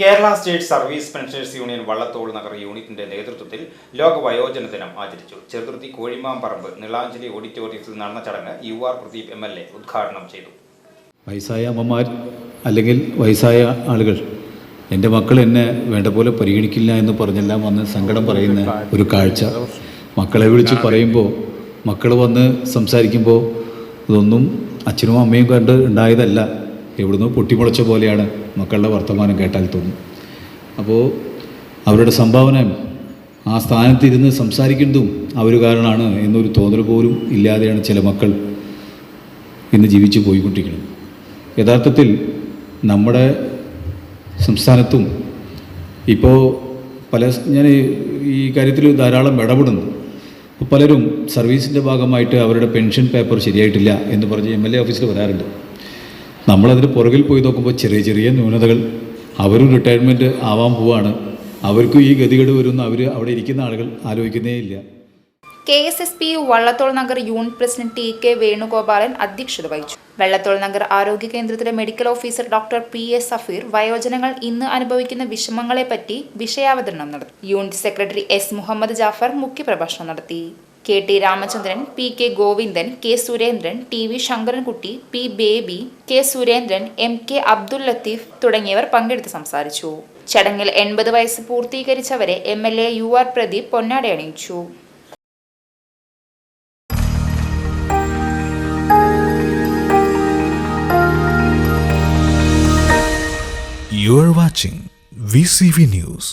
Kerala state service pensioners union Vallathol Nagar യൂണിറ്റിന്റെ നേതൃത്വത്തിൽ ലോക വയോജന ദിനം ആചരിച്ചു. ചെറുതുരുത്തി കോഴിമാമ്പറമ്പ് നിളാഞ്ജലി ഓഡിറ്റോറിയത്തിൽ നടന്ന ചടങ്ങ് U R Pradeep M L A ഉദ്ഘാടനം ചെയ്തു. വയസ്സായ അമ്മമാർ അല്ലെങ്കിൽ വയസ്സായ ആളുകൾ എന്റെ മക്കൾ എന്നെ വേണ്ട പോലെ പരിഗണിക്കില്ല എന്ന് പറഞ്ഞെല്ലാം വന്ന് സങ്കടം പറയുന്ന ഒരു കാഴ്ച. മക്കളെ വിളിച്ച് പറയുമ്പോൾ മക്കൾ വന്ന് സംസാരിക്കുമ്പോൾ ഇതൊന്നും അച്ഛനും അമ്മയും കണ്ട് ഉണ്ടായതല്ല. എവിടുന്നോ പൊട്ടിമുളച്ച പോലെയാണ് മക്കളുടെ വർത്തമാനം കേട്ടാൽ തോന്നും. അപ്പോൾ അവരുടെ സംഭാവന ആ സ്ഥാനത്തിരുന്ന് സംസാരിക്കുന്നതും അവർ കാരണമാണ് എന്നൊരു തോന്നൽ പോലും ഇല്ലാതെയാണ് ചില മക്കൾ ഇന്ന് ജീവിച്ചു പോയിക്കൊണ്ടിരിക്കുന്നത്. യഥാർത്ഥത്തിൽ നമ്മുടെ സംസ്ഥാനത്തും ഇപ്പോൾ പല ഞാൻ ഈ കാര്യത്തിൽ ധാരാളം ഇടപെടുന്നു. പലരും സർവീസിന്റെ ഭാഗമായിട്ട് അവരുടെ പെൻഷൻ പേപ്പർ ശരിയായിട്ടില്ല എന്ന് പറഞ്ഞ് എം എൽ എ ഓഫീസിൽ വരാറുണ്ട്. നമ്മളതിന് പുറകിൽ പോയി നോക്കുമ്പോൾ ചെറിയ ചെറിയ ന്യൂനതകൾ. അവരും റിട്ടയർമെന്റ് ആവാൻ പോവാണ്. അവർക്കും ഈ ഗതികേട് വരുന്ന അവർ അവിടെ ഇരിക്കുന്ന ആളുകൾ ആലോചിക്കുന്നേ ഇല്ല. K S S P Vallathol Nagar unit president T K Venugopalan അധ്യക്ഷത വഹിച്ചു. വെള്ളത്തോൾ നഗർ ആരോഗ്യ കേന്ദ്രത്തിലെ medical officer doctor P S Safeer വയോജനങ്ങൾ ഇന്ന് അനുഭവിക്കുന്ന വിഷമങ്ങളെപ്പറ്റി വിഷയാവതരണം നടത്തി. Unit secretary S Muhammad Jafar മുഖ്യപ്രഭാഷണം നടത്തി. K T Ramachandran P K Govindan K Surendran T V Shankarankutty P Baby K Surendran M K Abdul Latheef തുടങ്ങിയവർ പങ്കെടുത്ത് സംസാരിച്ചു ചടങ്ങിൽ എൺപത് വയസ്സ് പൂർത്തീകരിച്ചവരെ M L A U R Pradeep പൊന്നാട അണിയിച്ചു You are watching VCV News.